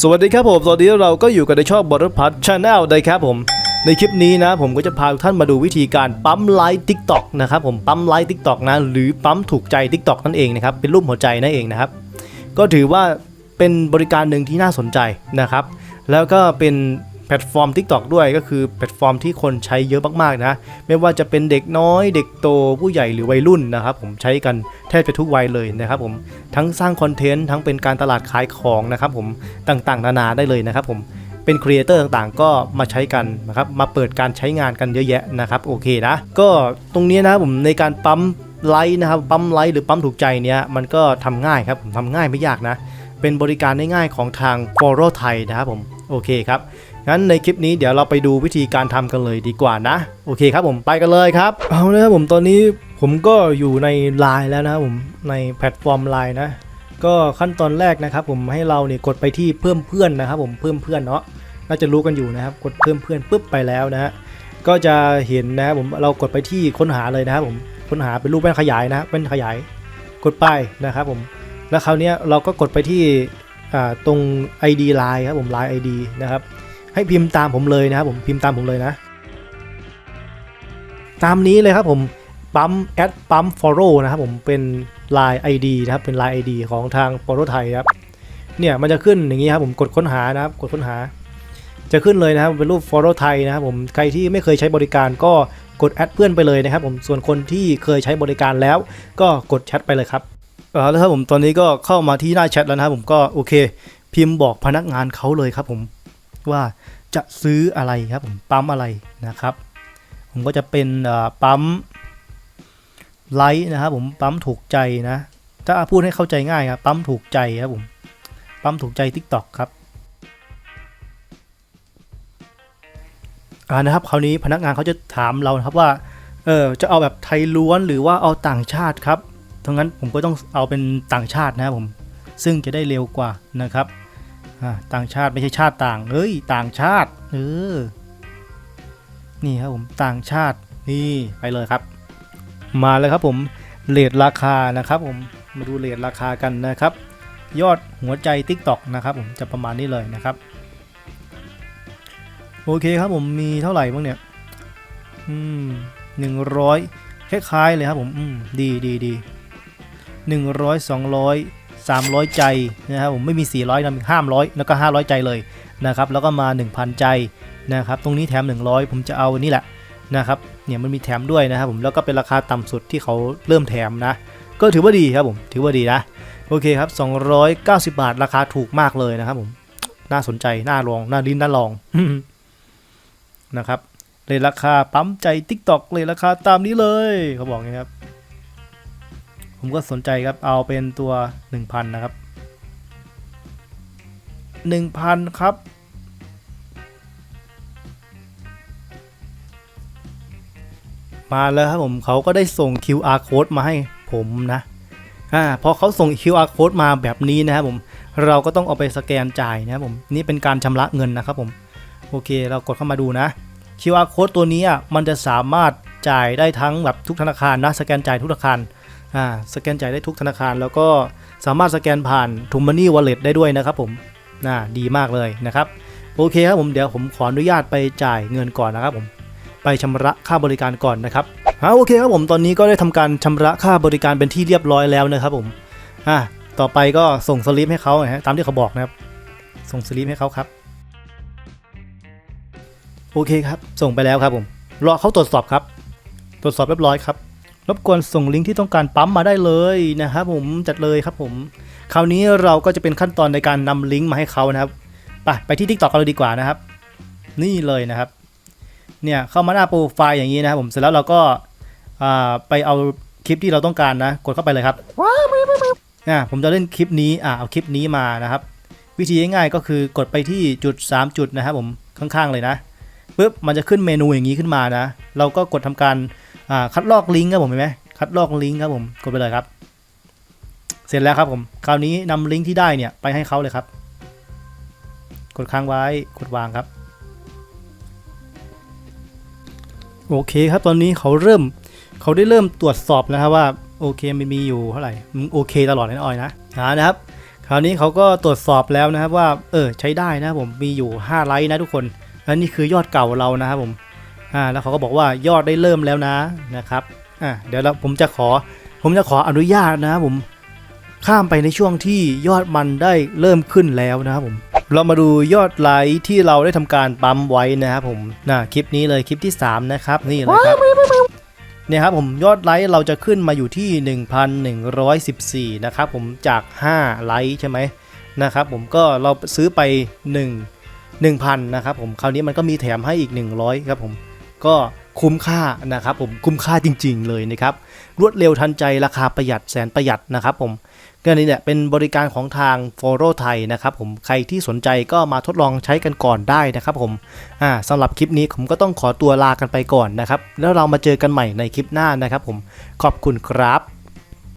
สวัสดีครับผม ตอนนี้เราก็อยู่กันในช่องบอร์พัทชาแนลนะครับผม ในคลิปนี้นะ ผมก็จะพาทุกท่านมาดูวิธีการปั๊มไลค์ทิกตอกนะครับผม ปั๊มไลค์ทิกตอกนะ หรือปั๊มถูกใจทิกตอกนั่นเองนะครับ เป็นรูปหัวใจนั่นเองนะครับ ก็ถือว่าเป็นบริการหนึ่งที่น่าสนใจนะครับ แล้วก็เป็น แพลตฟอร์ม TikTok ด้วยก็คือแพลตฟอร์มที่คนใช้เยอะมากๆนะ ไม่ว่าจะเป็นเด็กน้อย เด็กโตผู้ใหญ่หรือวัยรุ่นนะครับผมใช้กันแทบจะทุกวัยเลยนะครับผมทั้งสร้างคอนเทนต์ทั้งเป็นการตลาดขายของนะครับผมต่างๆ นานาได้เลยนะครับผมเป็นครีเอเตอร์ต่างๆ ก็มาใช้กันนะครับ มาเปิดการใช้งานกันเยอะแยะนะครับ โอเคนะ ก็ตรงนี้นะครับผมในการปั๊มไลค์นะครับ ปั๊มไลค์หรือปั๊มถูกใจเนี้ยมันก็ทำง่ายครับผมทำง่ายไม่ยากนะ เป็นบริการง่ายๆของทาง f o r o ไทยนะครับผม โอเคครับ งั้นในคลิปนี้เดี๋ยวเราไปดูวิธีการทำกันเลยดีกว่านะ โอเคครับผมไปกันเลยครับ เอาเลยครับผมตอนนี้ผมก็อยู่ใน Line แล้วนะครับผมในแพลตฟอร์ม Line นะ ก็ขั้นตอนแรกนะครับ ผมให้เราเนี่ยกดไปที่เพิ่มเพื่อนนะครับผมเพิ่มเพื่อนเนาะน่าจะรู้กันอยู่นะครับกดเพิ่มเพื่อนปุ๊บไปแล้วนะฮะก็จะเห็นนะครับผมเรากดไปที่ค้นหาเลยนะครับผมค้นหาเป็นรูปแว่นขยายนะแว่นขยาย กดไปนะครับผมแล้วคราวนี้เราก็กดไปที่ตรง ID Line ครับผม Line ID นะครับ ให้พิมพ์ตามผมเลยนะครับผมพิมพ์ตามผมเลยนะ ตามนี้เลยครับผมปั๊มแอดปั๊ม follow นะครับผมเป็น Line ID นะครับเป็น Line ID ของทาง follow ไทยครับเนี่ยมันจะขึ้นอย่างนี้ครับผมกดค้นหานะครับกดค้นหา จะขึ้นเลยนะครับเป็นรูป follow ไทยนะครับผมใครที่ไม่เคยใช้บริการก็กดแอดเพื่อนไปเลยนะครับผมส่วนคนที่เคยใช้บริการแล้ว ก็กดแชทไปเลยครับเอาแล้วครับผมตอนนี้ก็เข้ามาที่หน้าแชทแล้วนะครับผมก็โอเค พิมพ์บอกพนักงานเขาเลยครับผม ว่าจะซื้ออะไรครับผมปั๊มอะไรนะครับ ผมก็จะเป็นปั๊มไลท์นะครับผมปั๊มถูกใจนะ ถ้าพูดให้เข้าใจง่ายครับปั๊มถูกใจครับผมปั๊มถูกใจ TikTok ครับอ่านะครับคราวนี้พนักงานเขาจะถามเรานะครับว่าเออจะเอาแบบไทยล้วนหรือว่าเอาต่างชาติครับทั้งนั้นผมก็ต้องเอาเป็นต่างชาตินะครับผมซึ่งจะได้เร็วกว่านะครับ ต่างชาติไม่ใช่ชาติต่างเฮ้ย ต่างชาติเออนี่ครับผมต่างชาตินี่ไปเลยครับ มาเลยครับผมเลทราคานะครับผมมาดูเลทราคากันนะครับ ยอดหัวใจ TikTok นะครับ ผมจะประมาณนี้เลยนะครับ โอเคครับผมมีเท่าไหร่บ้างเนี่ยอืมหนึ่งร้อยคล้ายๆเลยครับผมอืมดีดีดีหนึ่งร้อยสองร้อย 300 ใจนะครับผมไม่มี 400นะมี500แล้วก็ 500 ใจเลยนะครับแล้วก็มา 1,000 ใจนะครับตรงนี้แถม 100 ผมจะเอาอันนี้แหละนะครับเนี่ยมันมีแถมด้วยนะครับผมแล้วก็เป็นราคาต่ำสุดที่เขาเริ่มแถมนะ ก็ถือว่าดีครับผมถือว่าดีนะโอเคครับ 290 บาทราคาถูกมากเลยนะครับผมน่าสนใจน่าลองน่าลิ้นน่าลองนะครับเลยราคาปั๊มใจ TikTok เลยราคาตามนี้เลยเขาบอกไงครับ ผมก็สนใจครับเอาเป็นตัว 1,000 นะครับ 1,000 ครับ มาแล้วครับผมเขาก็ได้ส่ง QR code มาให้ผมนะอ่าพอเขาส่ง QR code มาแบบนี้นะครับผม เราก็ต้องเอาไปสแกนจ่ายนะครับผม นี่เป็นการชำระเงินนะครับผม โอเค เรากดเข้ามาดูนะ QR code ตัวนี้อะ มันจะสามารถจ่ายได้ทั้งแบบทุกธนาคารนะ สแกนจ่ายทุกธนาคาร อ่าสแกนจ่ายได้ทุกธนาคาร แล้วก็สามารถสแกนผ่าน t ูม n นี่วอลเล็ตได้ด้วยนะครับผมน่าดีมากเลยนะครับ โอเคครับผมเดี๋ยวผมขออนุญาตไปจ่ายเงินก่อนนะครับผมไปชำระค่าบริการก่อนนะครับอ่าโอเคครับผมตอนนี้ก็ได้ทำการชำระค่าบริการเป็นที่เรียบร้อยแล้วนะครับผมอ่าต่อไปก็ส่งสลิปให้เขาฮะตามที่เขาบอกนะครับ ส่งสลิปให้เขาครับ โอเคครับ ส่งไปแล้วครับผมรอเขาตรวจสอบครับ ตรวจสอบเรียบร้อยครับ รบกวนส่งลิงก์ที่ต้องการปั๊มมาได้เลยนะครับผมจัดเลยครับผม คราวนี้เราก็จะเป็นขั้นตอนในการนำลิงก์มาให้เขานะครับ ไปไปที่ TikTok กันเลยดีกว่านะครับ นี่เลยนะครับ เนี่ยเข้ามาหน้าโปรไฟล์อย่างนี้นะครับผมเสร็จแล้วเราก็ไปเอาคลิปที่เราต้องการนะ กดเข้าไปเลยครับอ่าผมจะเล่นคลิปนี้อ่าเอาคลิปนี้มานะครับ วิธีง่ายๆก็คือกดไปที่จุด 3 จุดนะครับผมข้างๆเลยนะ ปุ๊บมันจะขึ้นเมนูอย่างนี้ขึ้นมานะ เราก็กดทำการคัดลอกลิงก์ครับผมเห็นไหมคัดลอกลิงก์ครับผมกดไปเลยครับ เสร็จแล้วครับผมคราวนี้นำลิงก์ที่ได้เนี่ยไปให้เขาเลยครับ กดค้างไว้กดวางครับ โอเคครับตอนนี้เขาเริ่มเขาได้เริ่มตรวจสอบแล้วครับว่าโอเคมันมีอยู่เท่าไหร่มันโอเคตลอดน่นอนนะนะครับ คราวนี้เขาก็ตรวจสอบแล้วนะครับว่าเออใช้ได้นะผมมีอยู่ 5 ไลค์นะทุกคน และนี่คือยอดเก่าเรานะครับผมอ่าแล้วเขาก็บอกว่ายอดได้เริ่มแล้วนะนะครับอ่าเดี๋ยวเราผมจะขอผมจะขออนุญาตนะครับผมข้ามไปในช่วงที่ยอดมันได้เริ่มขึ้นแล้วนะครับผม เรามาดูยอดไลค์ที่เราได้ทำการปั๊มไว้นะครับผมนะคลิปนี้เลยคลิปที่ 3 นะครับนี่เลยครับเนี่ยครับผมยอดไลค์เราจะขึ้นมาอยู่ที่ 1,114 นะครับผมจาก 5 ไลค์ใช่ไหมนะครับผมก็เราซื้อไป 1 1,000นะครับผมคราวนี้มันก็มีแถมให้อีก 100ครับผมก็คุ้มค่านะครับผมคุ้มค่าจริง ๆ เลยนะครับรวดเร็วทันใจราคาประหยัดแสนประหยัดนะครับผมก็นี่เนี่ยเป็นบริการของทาง f o r o ไทยนะครับผมใครที่สนใจก็มาทดลองใช้กันก่อนได้นะครับผมอ่าสำหรับคลิปนี้ผมก็ต้องขอตัวลากันไปก่อนนะครับแล้วเรามาเจอกันใหม่ในคลิปหน้านะครับผมขอบคุณครับ